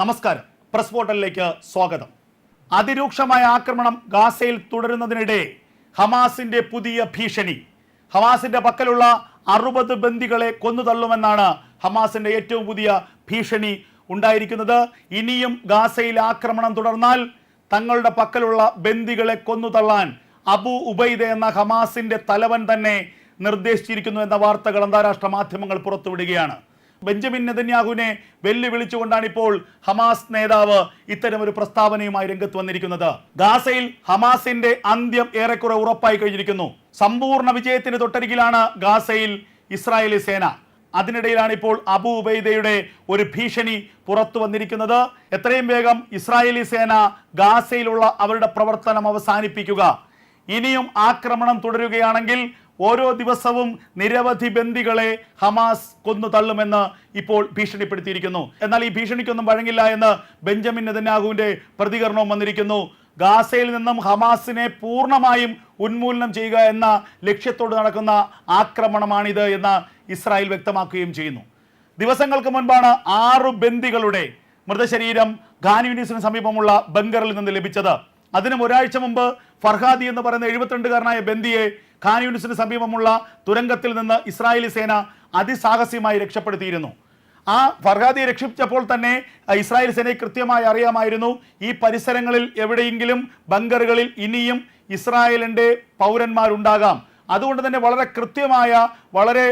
നമസ്കാരം. പ്രസ് പോർട്ടലിലേക്ക് സ്വാഗതം. അതിരൂക്ഷമായ ആക്രമണം ഗാസയിൽ തുടരുന്നതിനിടെ ഹമാസിന്റെ പുതിയ ഭീഷണി. ഹമാസിന്റെ പക്കലുള്ള അറുപത് ബന്ദികളെ കൊന്നുതള്ളുമെന്നാണ് ഹമാസിന്റെ ഏറ്റവും പുതിയ ഭീഷണി ഉണ്ടായിരിക്കുന്നത്. ഇനിയും ഗാസയിൽ ആക്രമണം തുടർന്നാൽ തങ്ങളുടെ പക്കലുള്ള ബന്ദികളെ കൊന്നുതള്ളാൻ അബു ഉബൈദ എന്ന ഹമാസിന്റെ തലവൻ തന്നെ നിർദ്ദേശിച്ചിരിക്കുന്നു എന്ന വാർത്തകൾ അന്താരാഷ്ട്ര മാധ്യമങ്ങൾ പുറത്തുവിടുകയാണ്. ബെഞ്ചമിൻ നെതന്യാഹുവിനെ വെല്ലുവിളിച്ചുകൊണ്ടാണ് ഇപ്പോൾ ഹമാസ് നേതാവ് ഇത്തരം ഒരു പ്രസ്താവനയുമായി രംഗത്ത് വന്നിരിക്കുന്നത്. ഗാസയിൽ ഹമാസിന്റെ അന്ത്യം ഏറെക്കുറെ ഉറപ്പായി കഴിഞ്ഞിരിക്കുന്നു. സമ്പൂർണ വിജയത്തിന് തൊട്ടരികിലാണ് ഗാസയിൽ ഇസ്രായേലി സേന. അതിനിടയിലാണ് ഇപ്പോൾ അബു ഉബൈദയുടെ ഒരു ഭീഷണി പുറത്തു വന്നിരിക്കുന്നത്. എത്രയും വേഗം ഇസ്രായേലി സേന ഗാസയിലുള്ള അവരുടെ പ്രവർത്തനം അവസാനിപ്പിക്കുക. ഇനിയും ആക്രമണം തുടരുകയാണെങ്കിൽ ഓരോ ദിവസവും നിരവധി ബന്ദികളെ ഹമാസ് കൊന്നു തള്ളുമെന്ന് ഇപ്പോൾ ഭീഷണിപ്പെടുത്തിയിരിക്കുന്നു. എന്നാൽ ഈ ഭീഷണിക്കൊന്നും വഴങ്ങില്ല എന്ന് ബെഞ്ചമിൻ നെതന്യാഹുവിന്റെ പ്രതികരണവും വന്നിരിക്കുന്നു. ഗാസയിൽ നിന്നും ഹമാസിനെ പൂർണമായും ഉന്മൂലനം ചെയ്യുക എന്ന ലക്ഷ്യത്തോട് നടക്കുന്ന ആക്രമണമാണിത് എന്ന് ഇസ്രായേൽ വ്യക്തമാക്കുകയും ചെയ്യുന്നു. ദിവസങ്ങൾക്ക് മുൻപാണ് ആറു ബന്ദികളുടെ മൃതശരീരം ഖാൻ സമീപമുള്ള ബങ്കറിൽ നിന്ന് ലഭിച്ചത്. അതിനും ഒരാഴ്ച മുമ്പ് ഫർഹാദി എന്ന് പറയുന്ന എഴുപത്തിരണ്ടുകാരനായ ബന്ദിയെ ഖാൻ യൂണിസിന് സമീപമുള്ള തുരങ്കത്തിൽ നിന്ന് ഇസ്രായേലി സേന അതിസാഹസ്യമായി രക്ഷപ്പെടുത്തിയിരുന്നു. ആ ഫർഹാദിയെ രക്ഷിച്ചപ്പോൾ തന്നെ ഇസ്രായേൽ സേനയെ കൃത്യമായി അറിയാമായിരുന്നു. ഈ പരിസരങ്ങളിൽ എവിടെയെങ്കിലും ബങ്കറുകളിൽ ഇനിയും ഇസ്രായേലിന്റെ പൗരന്മാരുണ്ടാകാം. അതുകൊണ്ട് തന്നെ വളരെ കൃത്യമായ വളരെ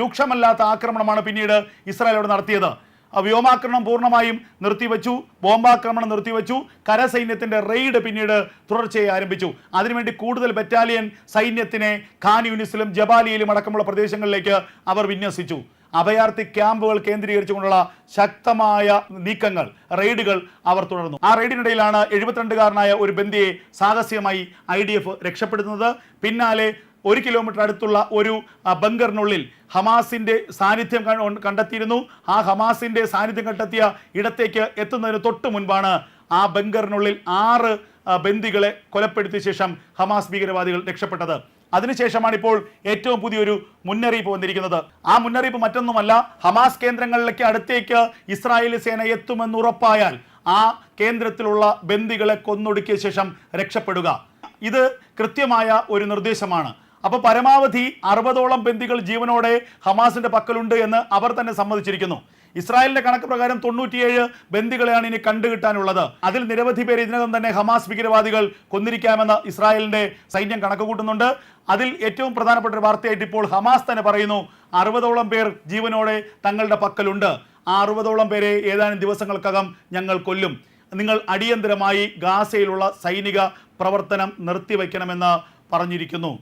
രൂക്ഷമല്ലാത്ത ആക്രമണമാണ് പിന്നീട് ഇസ്രായേൽ അവിടെ നടത്തിയത്. വ്യോമാക്രമണം പൂർണമായും നിർത്തിവെച്ചു. ബോംബാക്രമണം നിർത്തിവെച്ചു. കരസൈന്യത്തിന്റെ റെയ്ഡ് പിന്നീട് തുടർച്ചയായി ആരംഭിച്ചു. അതിനുവേണ്ടി കൂടുതൽ ബറ്റാലിയൻ സൈന്യത്തിനെ ഖാൻ യൂണിസിലും ജബാലിയിലും അടക്കമുള്ള പ്രദേശങ്ങളിലേക്ക് അവർ വിന്യസിച്ചു. അഭയാർത്ഥി ക്യാമ്പുകൾ കേന്ദ്രീകരിച്ചുകൊണ്ടുള്ള ശക്തമായ നീക്കങ്ങൾ റെയ്ഡുകൾ അവർ തുടർന്നു. ആ റെയ്ഡിനിടയിലാണ് എഴുപത്തിരണ്ടുകാരനായ ഒരു ബന്ധിയെ സാഹസ്യമായി ഐ രക്ഷപ്പെടുത്തുന്നത്. പിന്നാലെ ഒരു കിലോമീറ്റർ അടുത്തുള്ള ഒരു ബങ്കറിനുള്ളിൽ ഹമാസിന്റെ സാന്നിധ്യം കണ്ട- കണ്ടെത്തിയിരുന്നു. ആ ഹമാസിന്റെ സാന്നിധ്യം കണ്ടെത്തിയ ഇടത്തേക്ക് എത്തുന്നതിന് തൊട്ട് മുൻപാണ് ആ ബങ്കറിനുള്ളിൽ ആറ് ബന്ദികളെ കൊലപ്പെടുത്തിയ ശേഷം ഹമാസ് ഭീകരവാദികൾ രക്ഷപ്പെട്ടത്. അതിനുശേഷമാണ് ഇപ്പോൾ ഏറ്റവും പുതിയൊരു മുന്നറിയിപ്പ് വന്നിരിക്കുന്നത്. ആ മുന്നറിയിപ്പ് മറ്റൊന്നുമല്ല ഹമാസ് കേന്ദ്രങ്ങളിലേക്ക് അടുത്തേക്ക് ഇസ്രായേൽ സേന എത്തുമെന്ന് ഉറപ്പായാൽ ആ കേന്ദ്രത്തിലുള്ള ബന്ദികളെ കൊന്നൊടുക്കിയ ശേഷം രക്ഷപ്പെടുക. ഇത് കൃത്യമായ ഒരു നിർദ്ദേശമാണ്. അപ്പോൾ പരമാവധി അറുപതോളം ബന്ദികൾ ജീവനോടെ ഹമാസിന്റെ പക്കലുണ്ട് എന്ന് അവർ തന്നെ സമ്മതിച്ചിരിക്കുന്നു. ഇസ്രായേലിന്റെ കണക്ക് പ്രകാരം തൊണ്ണൂറ്റിയേഴ് ബന്ദികളെയാണ് ഇനി കണ്ടുകിട്ടാനുള്ളത്. അതിൽ നിരവധി പേര് ഇതിനകം തന്നെ ഹമാസ് ഭീകരവാദികൾ കൊന്നിരിക്കാമെന്ന് ഇസ്രായേലിന്റെ സൈന്യം കണക്ക് കൂട്ടുന്നുണ്ട് അതിൽ ഏറ്റവും പ്രധാനപ്പെട്ട ഒരു വാർത്തയായിട്ട് ഇപ്പോൾ ഹമാസ് തന്നെ പറയുന്നു അറുപതോളം പേർ ജീവനോടെ തങ്ങളുടെ പക്കലുണ്ട്. ആ അറുപതോളം പേരെ ഏതാനും ദിവസങ്ങൾക്കകം ഞങ്ങൾ കൊല്ലും. നിങ്ങൾ അടിയന്തരമായി ഗാസയിലുള്ള സൈനിക പ്രവർത്തനം നിർത്തിവെക്കണമെന്ന് പറഞ്ഞിരിക്കുന്നു.